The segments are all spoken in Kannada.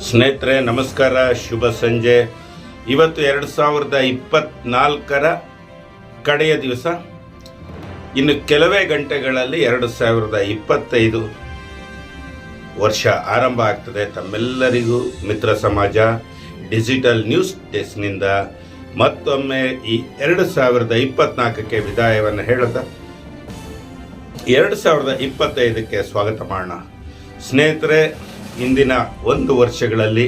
ಸ್ನೇಹಿತರೆ, ನಮಸ್ಕಾರ, ಶುಭ ಸಂಜೆ. ಇವತ್ತು ಎರಡು ಸಾವಿರದ ಇಪ್ಪತ್ನಾಲ್ಕರ ಕಡೆಯ ದಿವಸ. ಇನ್ನು ಕೆಲವೇ ಗಂಟೆಗಳಲ್ಲಿ ಎರಡು ಸಾವಿರದ ಇಪ್ಪತ್ತೈದು ವರ್ಷ ಆರಂಭ ಆಗ್ತದೆ. ತಮ್ಮೆಲ್ಲರಿಗೂ ಮಿತ್ರ ಸಮಾಜ, ಡಿಜಿಟಲ್ ನ್ಯೂಸ್ ಡೆಸ್ಕ್ನಿಂದ ಮತ್ತೊಮ್ಮೆ ಈ ಎರಡು ಸಾವಿರದ ಇಪ್ಪತ್ನಾಲ್ಕಕ್ಕೆ ವಿದಾಯವನ್ನು ಹೇಳುತ್ತಾ ಎರಡು ಸಾವಿರದ ಇಪ್ಪತ್ತೈದಕ್ಕೆ ಸ್ವಾಗತ ಮಾಡೋಣ. ಸ್ನೇಹಿತರೆ ಇಂದಿನ ಒಂದು ವರ್ಷಗಳಲ್ಲಿ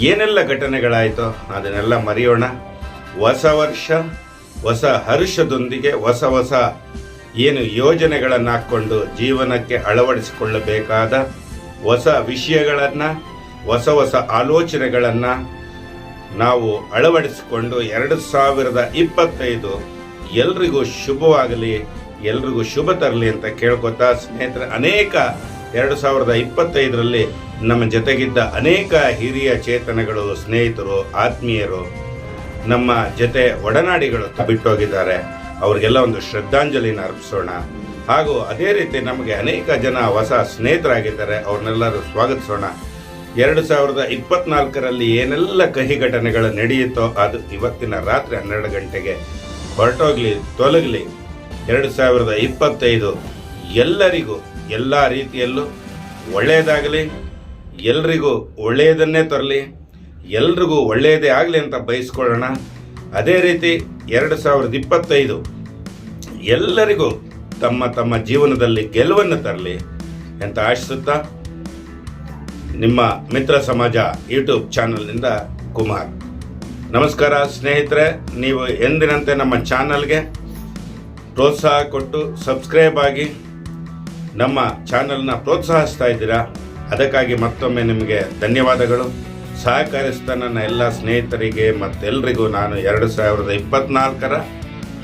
ಏನೆಲ್ಲ ಘಟನೆಗಳಾಯಿತೋ ಅದನ್ನೆಲ್ಲ ಮರೆಯೋಣ. ಹೊಸ ವರ್ಷ, ಹೊಸ ಹರ್ಷದೊಂದಿಗೆ ಹೊಸ ಹೊಸ ಏನು ಯೋಜನೆಗಳನ್ನು ಹಾಕ್ಕೊಂಡು ಜೀವನಕ್ಕೆ ಅಳವಡಿಸಿಕೊಳ್ಳಬೇಕಾದ ಹೊಸ ವಿಷಯಗಳನ್ನು, ಹೊಸ ಹೊಸ ಆಲೋಚನೆಗಳನ್ನು ನಾವು ಅಳವಡಿಸಿಕೊಂಡು ಎರಡು ಸಾವಿರದ ಇಪ್ಪತ್ತೈದು ಎಲ್ರಿಗೂ ಶುಭವಾಗಲಿ, ಎಲ್ರಿಗೂ ಶುಭ ತರಲಿ ಅಂತ ಕೇಳ್ಕೊತಾ ಸ್ನೇಹಿತರೆ, ಅನೇಕ ಎರಡು ಸಾವಿರದ ಇಪ್ಪತ್ತೈದರಲ್ಲಿ ನಮ್ಮ ಜೊತೆಗಿದ್ದ ಅನೇಕ ಹಿರಿಯ ಚೇತನಗಳು, ಸ್ನೇಹಿತರು, ಆತ್ಮೀಯರು ನಮ್ಮ ಜೊತೆ ಒಡನಾಡಿಗಳು ಬಿಟ್ಟೋಗಿದ್ದಾರೆ. ಅವ್ರಿಗೆಲ್ಲ ಒಂದು ಶ್ರದ್ಧಾಂಜಲಿನ ಅರ್ಪಿಸೋಣ. ಹಾಗೂ ಅದೇ ರೀತಿ ನಮಗೆ ಅನೇಕ ಜನ ಹೊಸ ಸ್ನೇಹಿತರಾಗಿದ್ದಾರೆ. ಅವ್ರನ್ನೆಲ್ಲರೂ ಸ್ವಾಗತಿಸೋಣ. ಎರಡು ಸಾವಿರದ ಇಪ್ಪತ್ನಾಲ್ಕರಲ್ಲಿ ಏನೆಲ್ಲ ಕಹಿ ಘಟನೆಗಳು ನಡೆಯುತ್ತೋ ಅದು ಇವತ್ತಿನ ರಾತ್ರಿ ಹನ್ನೆರಡು ಗಂಟೆಗೆ ಹೊರಟೋಗ್ಲಿ, ತೊಲಗಲಿ. ಎರಡು ಸಾವಿರದ ಇಪ್ಪತ್ತೈದು ಎಲ್ಲರಿಗೂ, ಎಲ್ಲ ರೀತಿಯಲ್ಲೂ ಒಳ್ಳೆಯದಾಗಲಿ, ಎಲ್ರಿಗೂ ಒಳ್ಳೆಯದನ್ನೇ ತರಲಿ, ಎಲ್ರಿಗೂ ಒಳ್ಳೆಯದೇ ಆಗಲಿ ಅಂತ ಬಯಸ್ಕೊಳ್ಳೋಣ. ಅದೇ ರೀತಿ ಎರಡು ಸಾವಿರದ ಇಪ್ಪತ್ತೈದು, ಎಲ್ಲರಿಗೂ ತಮ್ಮ ತಮ್ಮ ಜೀವನದಲ್ಲಿ ಗೆಲುವನ್ನು ತರಲಿ ಅಂತ ಆಶಿಸುತ್ತಾ ನಿಮ್ಮ ಮಿತ್ರ ಸಮಾಜ ಯೂಟ್ಯೂಬ್ ಚಾನಲ್ನಿಂದ ಕುಮಾರ್. ನಮಸ್ಕಾರ ಸ್ನೇಹಿತರೆ, ನೀವು ಎಂದಿನಂತೆ ನಮ್ಮ ಚಾನಲ್ಗೆ ಪ್ರೋತ್ಸಾಹ ಕೊಟ್ಟು ಸಬ್ಸ್ಕ್ರೈಬ್ ಆಗಿ ನಮ್ಮ ಚಾನಲ್ನ ಪ್ರೋತ್ಸಾಹಿಸ್ತಾ ಇದ್ದೀರಾ? ಅದಕ್ಕಾಗಿ ಮತ್ತೊಮ್ಮೆ ನಿಮಗೆ ಧನ್ಯವಾದಗಳು. ಸಹಕರಿಸಿದ ನನ್ನ ಎಲ್ಲ ಸ್ನೇಹಿತರಿಗೆ ಮತ್ತೆಲ್ಲರಿಗೂ ನಾನು ಎರಡು ಸಾವಿರದ ಇಪ್ಪತ್ನಾಲ್ಕರ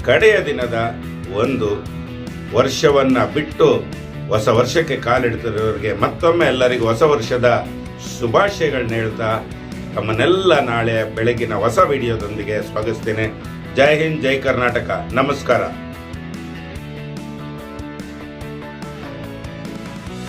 ಕಡೆಯ ದಿನದ ಒಂದು ವರ್ಷವನ್ನು ಬಿಟ್ಟು ಹೊಸ ವರ್ಷಕ್ಕೆ ಕಾಲಿಡ್ತಿರೋರಿಗೆ ಮತ್ತೊಮ್ಮೆ ಎಲ್ಲರಿಗೂ ಹೊಸ ವರ್ಷದ ಶುಭಾಶಯಗಳನ್ನ ಹೇಳ್ತಾ ತಮ್ಮನ್ನೆಲ್ಲ ನಾಳೆ ಬೆಳಗಿನ ಹೊಸ ವಿಡಿಯೋದೊಂದಿಗೆ ಸ್ವಾಗತಿಸ್ತೇನೆ. ಜೈ ಹಿಂದ್, ಜೈ ಕರ್ನಾಟಕ. ನಮಸ್ಕಾರ.